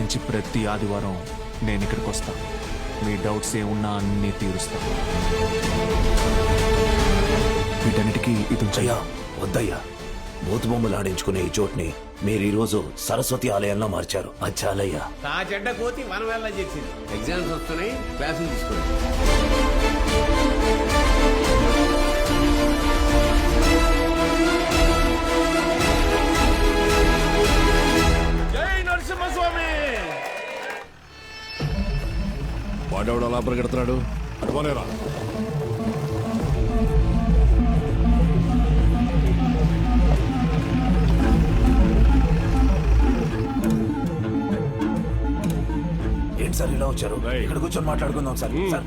నుంచి ప్రతి ఆదివారం నేను ఇక్కడికి వస్తాను. మీ డౌట్స్ ఏమున్నా అన్నీ తీరుస్తాను. వీటన్నిటికీ ఇది అయ్యా వద్దయ్యా. బూతు బొమ్మలు ఆడించుకునే ఈ చోటుని మీరు ఈరోజు సరస్వతి ఆలయంలో మార్చారు. అది చాలయ్యా ఆ చెడ్డ కోతి మన చేసింది. ఎగ్జామ్స్ వస్తున్నాయి క్లాసులు తీసుకోండి. వాడెవడు అలా పరిగెడుతున్నాడు? అటుపోలేరా ఏంటి సార్ ఇలా వచ్చారు. ఇక్కడ కూర్చొని మాట్లాడుకుందాం సార్. సార్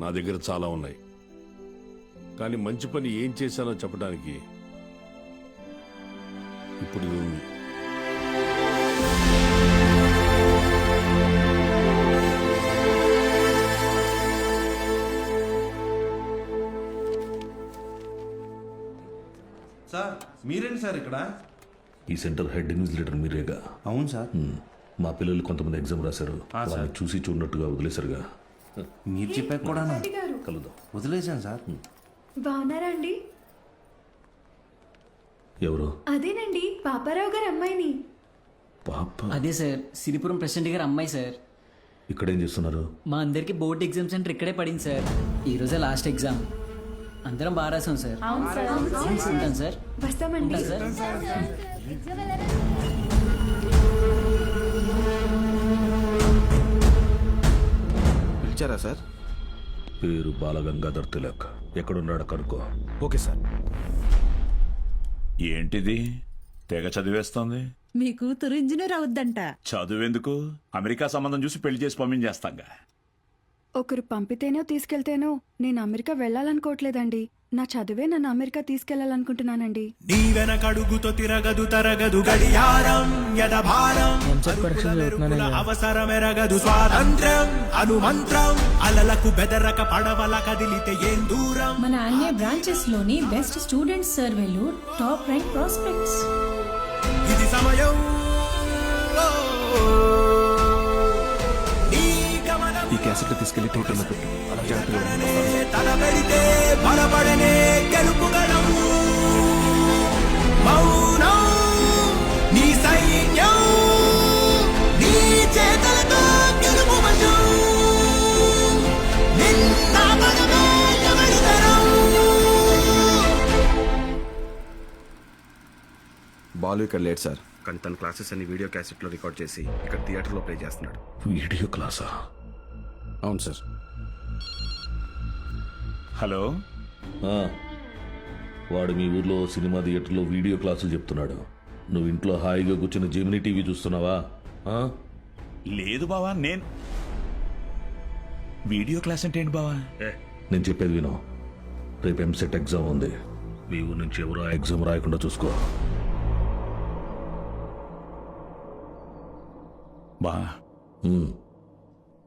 నా దగ్గర చాలా ఉన్నాయి. కానీ మంచి పని ఏం చేశానో చెప్పడానికి ఇప్పుడు ఉంది. సార్ మీరేంటి సార్ ఇక్కడ? ఈ సెంటర్ హెడ్ ఇన్విజిలేటర్ మీరేగా? అవును సార్. మా పిల్లలు కొంతమంది ఎగ్జామ్ రాశారు. వాళ్ళని చూసి చూడనట్టుగా వదిలేశారుగా. మీరు చెప్పాక కూడా కలుద్దాం. వదిలేశాను సార్. బాగున్నారా అండి? ఎవరు? అదేనండి పాపారావు గారి అమ్మాయిని. పాప. అదే సార్ సిరిపురం ప్రెసిడెంట్ గారు అమ్మాయి సార్. ఇక్కడేం చేస్తున్నారు? మా అందరికి బోర్డ్ ఎగ్జామ్ సెంటర్ ఇక్కడే పడింది సార్. ఈ రోజే లాస్ట్ ఎగ్జామ్. అందరం బాగా రాసాం సార్. ఉంటాను సార్. వస్తామండి. సార్. పిలిచారా సార్? పేరు బాలగంగాధర్ తిలక్. ఎక్కడున్నాడు కనుక్కో. Okay sir. ఏంటిది? తెగ చదివేస్తోంది? మీ కూతురు ఇంజనీర్ అవుద్దంట. చదువెందుకు? అమెరికా సంబంధం చూసి పెళ్ళి చేసి పంపించేస్తాంగా. ఒకరు పంపితేనో తీసుకెళ్తేనో నేను అమెరికా వెళ్ళాలనుకోవట్లేదండి. నా చదువే నన్ను అమెరికా తీసుకెళ్ళాలనుకుంటున్నానండి. నీ వెనకడుగుతో తిరగదు తరగదు గడియారం యదభారం అవసరమెరగదు స్వాతంత్ర్యం అనుమంత్రం అలలకు బెదరక పడవల కదిలితే ఏం దూరం? మన అన్య బ్రాంచెస్లోని బెస్ట్ స్టూడెంట్స్ సర్వేలు టాప్ ర్యాంక్ ప్రాస్పెక్ట్స్. ఇది సమయం. నిన్న మనమే ఎవరి తరం బాలు ఇక్కడ లేట్ సార్. కానీ తన క్లాసెస్ అన్ని వీడియో క్యాసెట్లో రికార్డ్ చేసి ఇక్కడ థియేటర్లో ప్లే చేస్తున్నాడు. వీడియో క్లాసా? అవును సార్. హలో? ఆ, వాడు మీ ఊర్లో సినిమా థియేటర్లో వీడియో క్లాసులు చెప్తున్నాడు. నువ్వు ఇంట్లో హాయిగా కూర్చుని జెమినీ టీవీ చూస్తున్నావా? ఆ? లేదు బావా నేను వీడియో క్లాస్ అంటే ఏంటి బావా? నేను చెప్పేది విను. రేపు ఎంసెట్ ఎగ్జామ్ ఉంది. మీ ఊరు నుంచి ఎవరో ఆ ఎగ్జామ్ రాయకుండా చూసుకో. బా ఉమ్,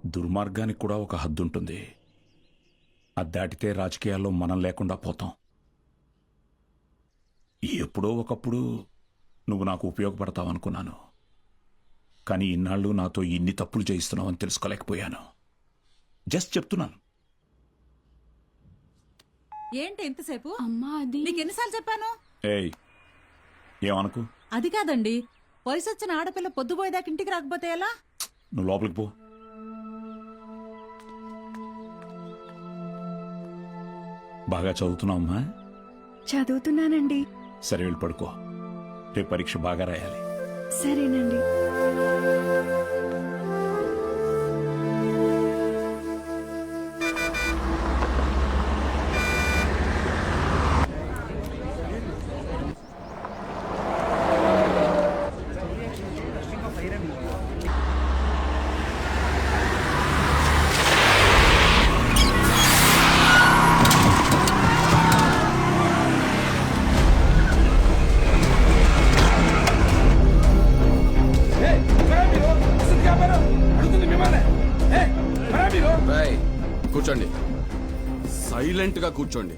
దుర్మార్గానికి కూడా ఒక హద్దు ఉంటుంది అది దాటితే రాజకీయాల్లో మనం లేకుండా పోతాం. ఎప్పుడో ఒకప్పుడు నువ్వు నాకు ఉపయోగపడతావు అనుకున్నాను. కానీ ఇన్నాళ్ళు నాతో ఇన్ని తప్పులు చేయిస్తున్నావని తెలుసుకోలేకపోయాను. జస్ట్ చెప్తున్నాను. ఏంటి ఎంతసేపు అమ్మా అది నీకు ఎన్నిసార్లు చెప్పాను? ఏయ్ ఏమనుకు? అది కాదండి. వయసు వచ్చిన ఆడపిల్ల పొద్దుపోయేదాకా ఇంటికి రాకపోతే ఎలా? నువ్వు లోపలికి పో. బాగా చదువుతున్నావమ్మా చదువుతున్నానండి. సరే వెళ్ళి పడుకో. రేపు పరీక్ష బాగా రాయాలి. సరేనండి. సైలెంట్గా కూర్చోండి.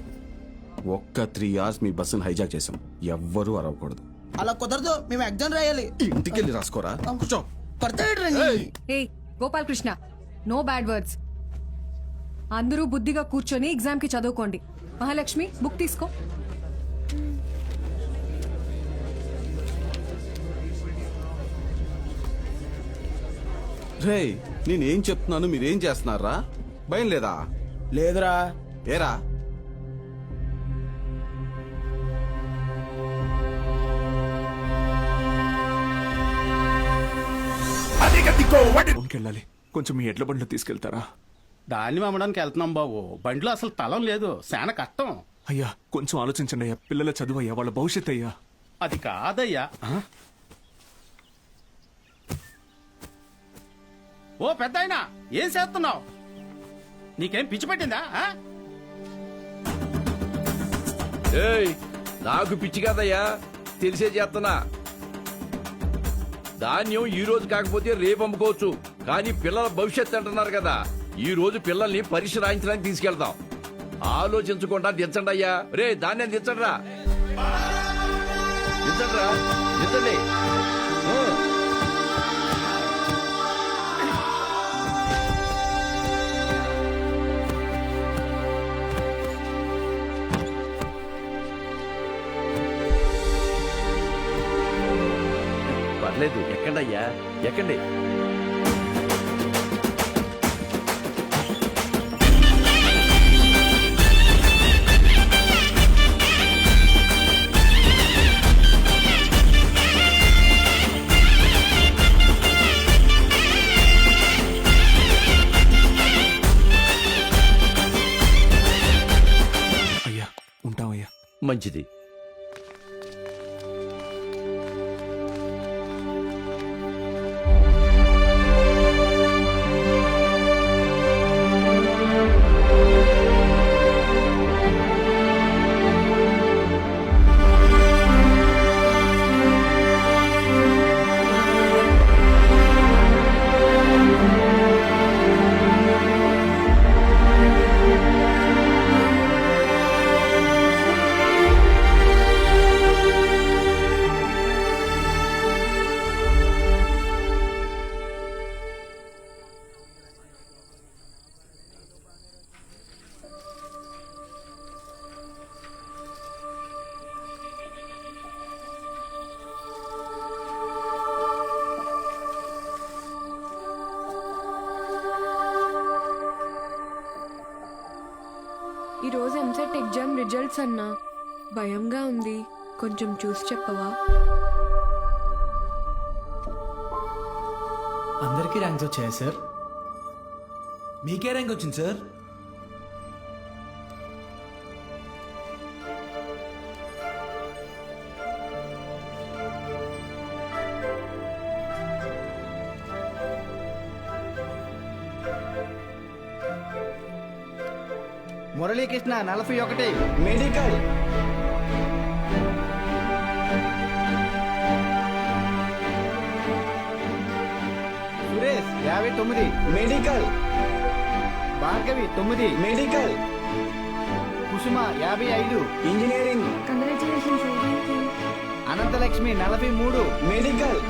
ఒక్క త్రీ అవర్స్ మీ బస్సును హైజాక్ చేసాం ఎవ్వరూ అరవకూడదు. అలా కుదరదు మేము ఎగ్జామ్ రాయాలి. ఇంటికి వెళ్ళి రాసుకోరా కూర్చో. ఏ Gopal Krishna no bad words అందరూ బుద్ధిగా కూర్చొని ఎగ్జామ్కి చదువుకోండి. మహాలక్ష్మి బుక్ తీసుకో. రే నేనేం చెప్తున్నాను మీరేం చేస్తున్నారా? భయం లేదా? లేదురా. ఏరా? వెళ్ళాలి కొంచెం మీ ఎడ్ల బండ్లు తీసుకెళ్తారా? దాన్ని అమ్మడానికి వెళ్తున్నాం బాబు. బండిలో అసలు తలం లేదు. శాన కష్టం. అయ్యా కొంచెం ఆలోచించండి అయ్యా. పిల్లల చదువు అయ్యా వాళ్ళ భవిష్యత్ అయ్యా. అది కాదయ్యా? ఓ పెద్ద ఏం చేస్తున్నావు? నీకేం పిచ్చి పట్టిందా ఆ? ఏయ్ నాకు పిచ్చి కాదయ్యా. తెలిసే చేస్తున్నా. ధాన్యం ఈ రోజు కాకపోతే రేపు అమ్ముకోవచ్చు. కానీ పిల్లల భవిష్యత్తు అంటున్నారు కదా. ఈ రోజు పిల్లల్ని పరీక్ష రాయించడానికి తీసుకెళ్తాం ఆలోచించకుండా దించండి అయ్యా. రే ధాన్యం దించండి రా దించండి. ఊ. పర్లేదు ఎక్కండి. అయ్యా ఎక్కండి మంచిది. ఈరోజు ఎంసెట్ ఎగ్జామ్ రిజల్ట్స్ అన్నా. భయంగా ఉంది. కొంచెం చూసి చెప్పవా? అందరికీ ర్యాంక్స్ వచ్చాయా సార్? మీకే ర్యాంక్ వచ్చింది సార్? మురళీకృష్ణ నలభై ఒకటి. మెడికల్. సురేష్ యాభై తొమ్మిది. మెడికల్. భార్గవి తొమ్మిది. మెడికల్. కుసుమ యాభై ఐదు. ఇంజనీరింగ్. అనంతలక్ష్మి నలభై మూడు. మెడికల్.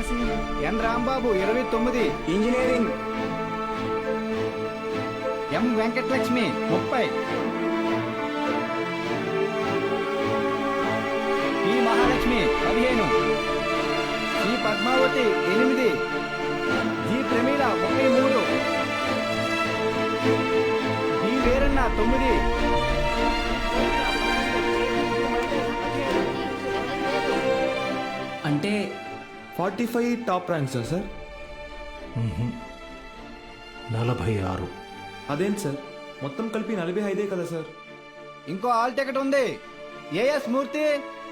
ఎన్ రాంబాబు ఇరవై తొమ్మిది. ఇంజనీరింగ్. ఎం వెంకటలక్ష్మి ముప్పై. పద్మావతి ఎనిమిది. జి ప్రమీల ముప్పై మూడు. బి వీరన్న తొమ్మిది. అంటే forty five top ranks sir? నలభై ఆరు. అదేంటి సార్? మొత్తం కలిపి నలభై ఐదే కదా సార్? ఇంకో ఆల్ టికెట్ ఉంది. A S Murthy